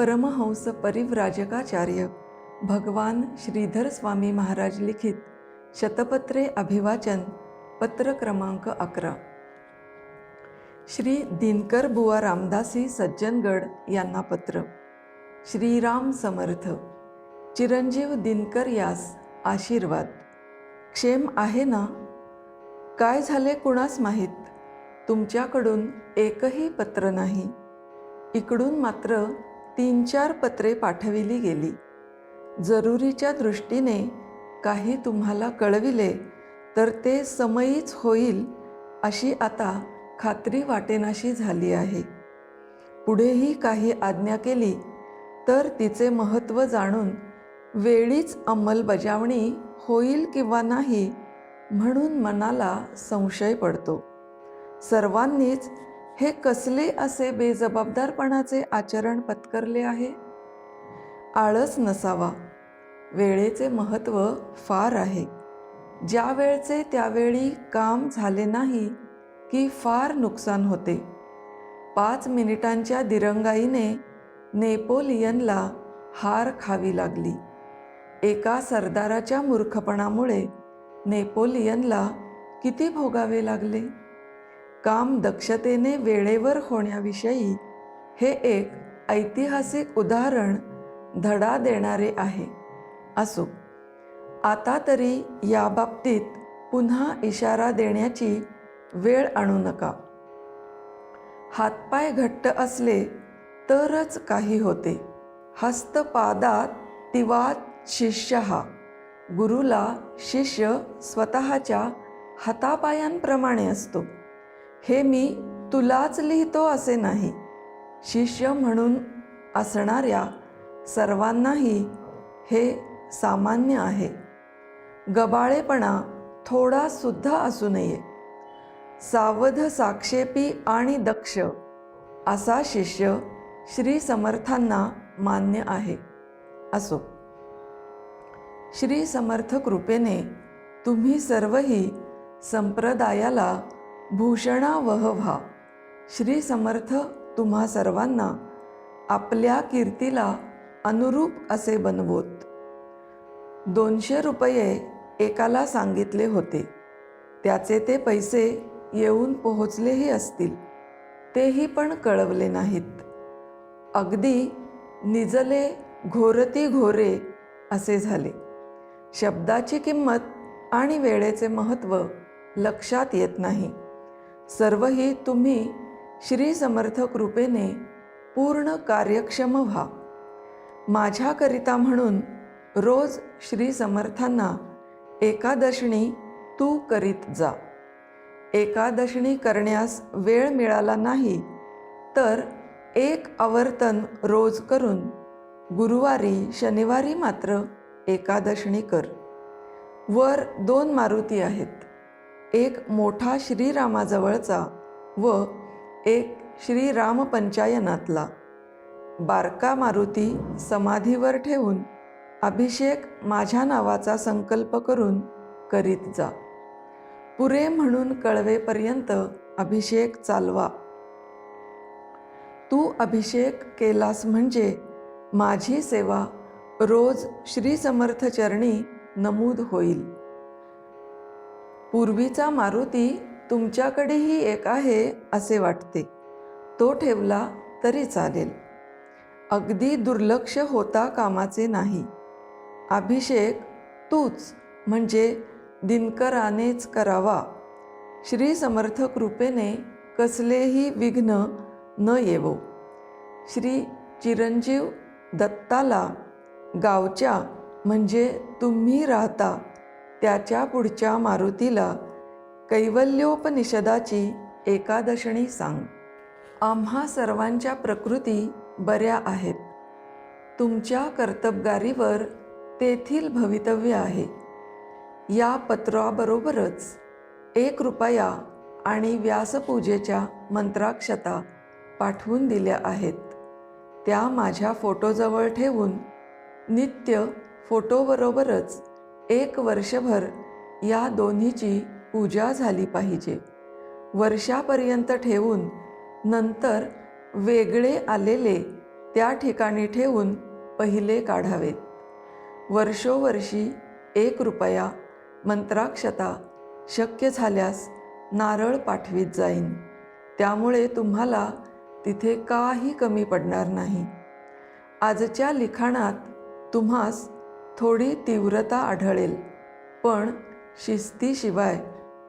परमहंस परिव्राजकाचार्य भगवान श्रीधर स्वामी महाराज लिखित शतपत्रे अभिवाचन पत्र क्रमांक अकरा. श्री दिनकर बुवा रामदासी सज्जनगड यांना पत्र. श्रीराम समर्थ. चिरंजीव दिनकर यास आशीर्वाद. क्षेम आहे ना? काय झाले कुणास माहीत? तुमच्याकडून एकही पत्र नाही. इकडून मात्र तीन चार पत्रे पाठविली गेली. जरुरीच्या दृष्टीने काही तुम्हाला कळविले तर ते समयीच होईल अशी आता खात्री वाटेनाशी झाली आहे. पुढेही काही आज्ञा केली तर तिचे महत्त्व जाणून वेळीच अंमलबजावणी होईल किंवा नाही म्हणून मनाला संशय पडतो. सर्वांनीच हे कसले असे बेजबाबदारपणाचे आचरण पत्करले आहे? आळस नसावा. वेळेचे महत्त्व फार आहे. ज्या वेळचे त्यावेळी काम झाले नाही की फार नुकसान होते. पाच मिनिटांच्या दिरंगाईने नेपोलियनला हार खावी लागली. एका सरदाराच्या मूर्खपणामुळे नेपोलियनला किती भोगावे लागले? काम दक्षतेने वेळेवर होण्याविषयी हे एक ऐतिहासिक उदाहरण धडा देणारे आहे. असो आता तरी या बाबतीत पुन्हा इशारा देण्याची वेळ आणू नका. हातपाय घट्ट असले तरच काही होते. हस्तपादात तिवात शिष्य हा गुरुला शिष्य स्वतःच्या हातापायांप्रमाणे असतो. हे मी तुलाच लिहितो असे नाही. शिष्य म्हणून असणाऱ्या सर्वांनाही हे सामान्य आहे. गबाळेपणा थोडा सुद्धा असू नये. सावध साक्षेपी आणि दक्ष असा शिष्य श्री समर्थांना मान्य आहे. असो. श्री समर्थ कृपेने तुम्ही सर्वही संप्रदायाला भूषणावह व्हा श्री समर्थ तुम्हा सर्वांना आपल्या कीर्तीला अनुरूप असे बनवोत. दोनशे रुपये एकाला सांगितले होते. त्याचे ते पैसे येऊन पोहोचलेही असतील. तेही पण कळवले नाहीत. अगदी निजले घोरती घोरे असे झाले. शब्दाची किंमत आणि वेळेचे महत्त्व लक्षात येत नाही. सर्वही तुम्ही श्री समर्थ कृपेने पूर्ण कार्यक्षम व्हा. माझ्याकरिता म्हणून रोज श्री समर्थांना एकादशणी तू करीत जा. एकादशणी करण्यास वेळ मिळाला नाही तर एक आवर्तन रोज करून गुरुवारी शनिवारी मात्र एकादशणी कर. वर दोन मारुती आहेत. एक मोठा श्रीरामाजवळचा व एक श्रीराम पंचायनातला बारका मारुती समाधीवर ठेवून अभिषेक माझ्या नावाचा संकल्प करून करीत जा. पुरे म्हणून कळवेपर्यंत अभिषेक चालवा. तू अभिषेक केलास म्हणजे माझी सेवा रोज श्री समर्थ चरणी नमूद होईल. पूर्वीचा मारुती तुमच्याकडेही एक आहे असे वाटते. तो ठेवला तरी चालेल. अगदी दुर्लक्ष होता कामाचे नाही. अभिषेक तूच म्हणजे दिनकरानेच करावा. श्री समर्थ कृपेने कसलेही विघ्न न येवो. श्री चिरंजीव दत्ताला गावच्या म्हणजे तुम्ही राहता. त्याच्या पुढच्या मारुतीला कैवल्योपनिषदाची एकादशणी सांग. आम्हा सर्वांच्या प्रकृती बऱ्या आहेत. तुमच्या कर्तबगारीवर तेथील भवितव्य आहे. या पत्राबरोबरच एक रुपया आणि व्यासपूजेच्या मंत्राक्षता पाठवून दिल्या आहेत. त्या माझ्या फोटोजवळ ठेवून नित्य फोटोबरोबरच एक वर्षभर या दोन्हीची पूजा झाली पाहिजे. वर्षापर्यंत ठेवून नंतर वेगळे आलेले त्या ठिकाणी ठेवून पहिले काढावेत. वर्षोवर्षी एक रुपया मंत्राक्षता शक्य झाल्यास नारळ पाठवीत जाईन. त्यामुळे तुम्हाला तिथे काही कमी पडणार नाही. आजच्या लिखाणात तुम्हास थोडी तीव्रता आढळेल. पण शिस्तीशिवाय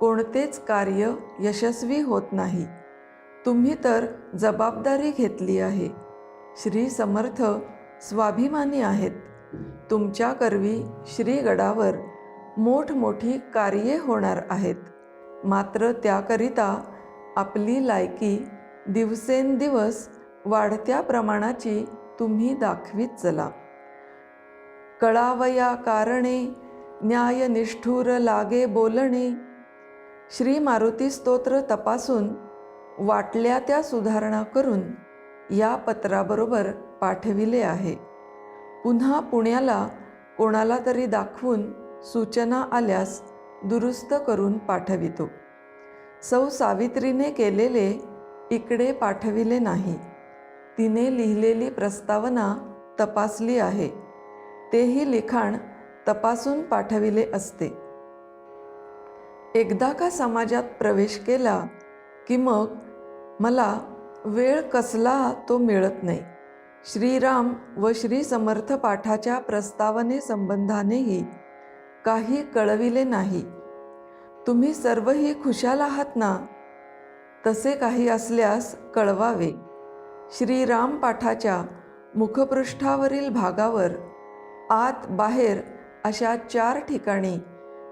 कोणतेच कार्य यशस्वी होत नाही. तुम्ही तर जबाबदारी घेतली आहे. श्री समर्थ स्वाभिमानी आहेत. तुमच्या करवी श्रीगडावर मोठमोठी कार्ये होणार आहेत. मात्र त्याकरिता आपली लायकी दिवसेंदिवस वाढत्या प्रमाणाची तुम्ही दाखवीत चला. कळावया कारणे न्यायनिष्ठूर लागे बोलणे. श्री मारुती स्तोत्र तपासून वाटल्या त्या सुधारणा करून या पत्राबरोबर पाठविले आहे. पुन्हा पुण्याला कोणाला तरी दाखवून सूचना आल्यास दुरुस्त करून पाठवितो. सौ सावित्रीने केलेले इकडे पाठविले नाही. तिने लिहिलेली प्रस्तावना तपासली आहे. तेही लिखाण तपासून पाठविले असते. एकदा का समाजात प्रवेश केला की मग मला वेळ कसला तो मिळत नाही. श्रीराम व श्री समर्थ पाठाच्या प्रस्तावने संबंधानेही काही कळविले नाही. तुम्ही सर्वही खुशाल आहात ना? तसे काही असल्यास कळवावे. श्रीराम पाठाच्या मुखपृष्ठावरील भागावर आत बाहेर अशा चार ठिकाणी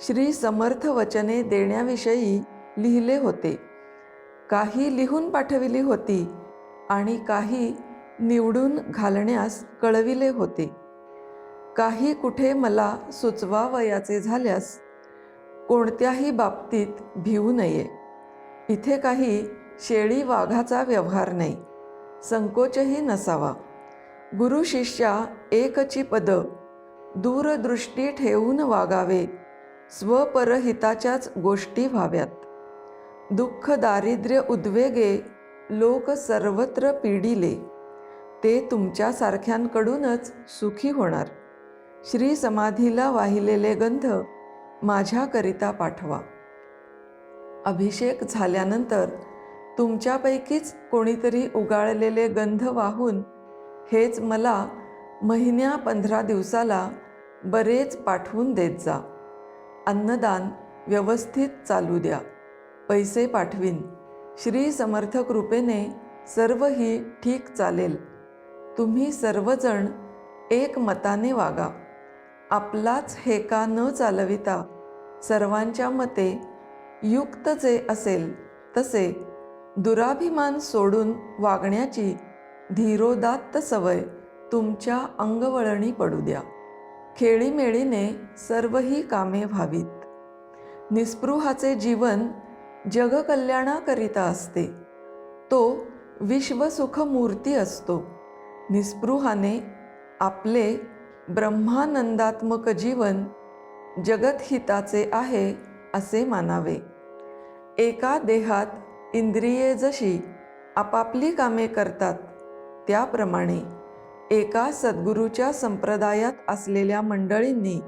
श्री समर्थ वचने देण्याविषयी लिहिले होते. काही लिहून पाठविली होती आणि काही निवडून घालण्यास कळविले होते. काही कुठे मला सुचवावयाचे झाल्यास कोणत्याही बाबतीत भिवू नये. इथे काही शेळी वाघाचा व्यवहार नाही. संकोचही नसावा. गुरु शिष्या एकची पदं दूरदृष्टी ठेवून वागावे स्वपरहिताच्याच गोष्टी व्हाव्यात. दुःख दारिद्र्य उद्वेगे लोक सर्वत्र पिडिले ते तुमच्यासारख्यांकडूनच सुखी होणार. श्री समाधीला वाहिलेले गंध माझ्याकरिता पाठवा. अभिषेक झाल्यानंतर तुमच्यापैकीच कोणीतरी उगाळलेले गंध वाहून हेच मला महिन्या पंधरा दिवसाला बरेच पाठवून देत जा. अन्नदान व्यवस्थित चालू द्या. पैसे पाठवीन. श्री समर्थ कृपेने सर्वही ठीक चालेल. तुम्ही सर्वजण एक मताने वागा. आपलाच हेका न चालविता सर्वांच्या मते युक्त जे असेल तसे दुराभिमान सोडून वागण्याची धीरोदात्त सवय तुमच्या अंगवळणी पडू द्या. खेळीमेळीने सर्वही कामे व्हावीत. निस्पृहाचे जीवन जगकल्याणाकरिता असते. तो विश्वसुखमूर्ती असतो. निस्पृहाने आपले ब्रह्मानंदात्मक जीवन जगतहिताचे आहे असे मानावे. एका देहात इंद्रिये जशी आपापली कामे करतात त्याप्रमाणे एका सद्गुरूच्या संप्रदायात असलेल्या मंडळींनी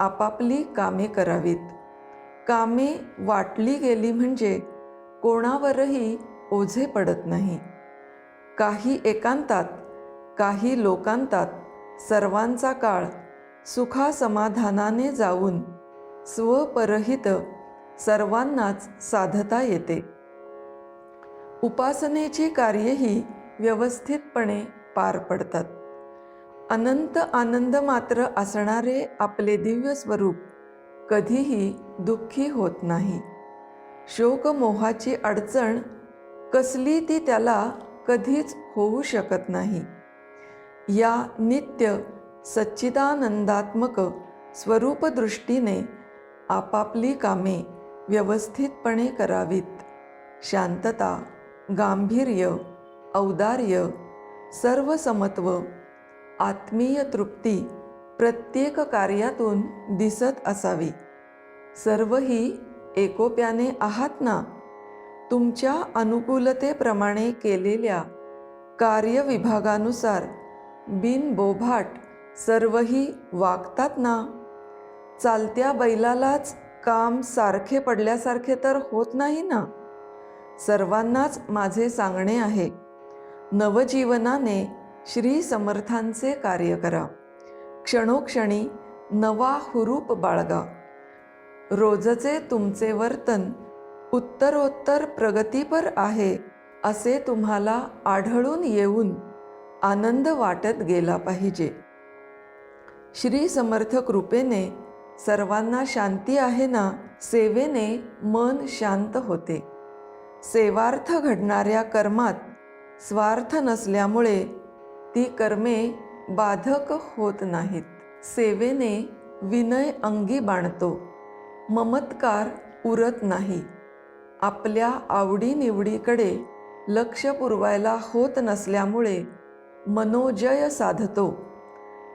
आपापली कामे करावीत. कामे वाटली गेली म्हणजे कोणावरही ओझे पडत नाही. काही एकांतात काही लोकांतात सर्वांचा काळ सुखासमाधानाने जाऊन स्वपरहित सर्वांनाच साधता येते. उपासनेची कार्येही व्यवस्थितपणे पार पडतात. अनंत आनंद मात्र असणारे आपले दिव्य स्वरूप कधीही दुःखी होत नाही. शोकमोहाची अडचण कसली ती त्याला कधीच होऊ शकत नाही. या नित्य सच्चिदानंदात्मक स्वरूपदृष्टीने आपापली कामे व्यवस्थितपणे करावीत. शांतता गांभीर्य औदार्य सर्वसमत्व आत्मीय तृप्ती प्रत्येक कार्यातून दिसत असावी. सर्व ही एकोप्याने आहात ना? तुमच्या अनुकूलतेप्रमाणे केलेल्या कार्यविभागानुसार बिनबोभाट सर्वही वागतात ना? चालत्या बैलालाच काम सारखे पडल्यासारखे तर होत नाही ना? सर्वांनाच माझे सांगणे आहे. नवजीवनाने श्री समर्थांचे कार्य करा. क्षणोक्षणी नवा हुरूप बाळगा. रोजचे तुमचे वर्तन उत्तरोत्तर प्रगतीपर आहे असे तुम्हाला आढळून येऊन आनंद वाटत गेला पाहिजे. श्री समर्थ कृपेने सर्वांना शांती आहे ना सेवेने मन शांत होते. सेवार्थ घडणाऱ्या कर्मात स्वार्थ नसल्यामुळे ती कर्मे बाधक होत नाहीत. सेवेने विनय अंगी बाणतो. ममत्कार उरत नाही. आपल्या आवडीनिवडीकडे लक्ष पुरवायला होत नसल्यामुळे मनोजय साधतो.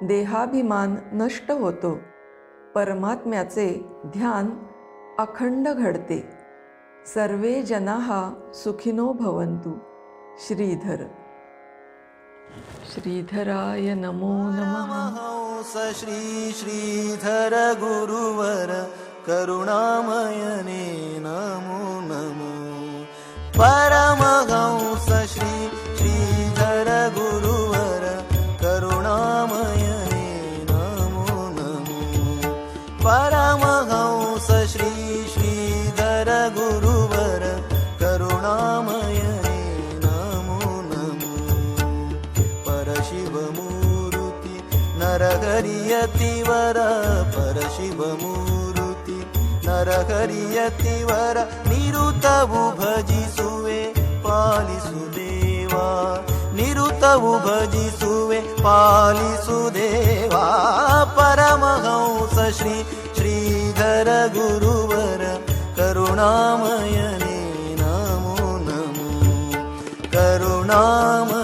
देहाभिमान नष्ट होतो. परमात्म्याचे ध्यान अखंड घडते. सर्वे जनाः सुखिनो भवंतु श्रीधर। श्रीधराय नमो नमः। परमहंस श्री श्रीधर गुरुवर करुणामयने नमो नमो। परमहंस श्री नरहरियतिवर परशिवमूर्ति नरहरियतिवर निरुतवु भजिसुवे पालिसु देवा निरुत उभजिसुवे पालिसुदेवा। परमहंस श्री श्रीधर गुरुवर करुणामयने नमो नमो। करुणामयने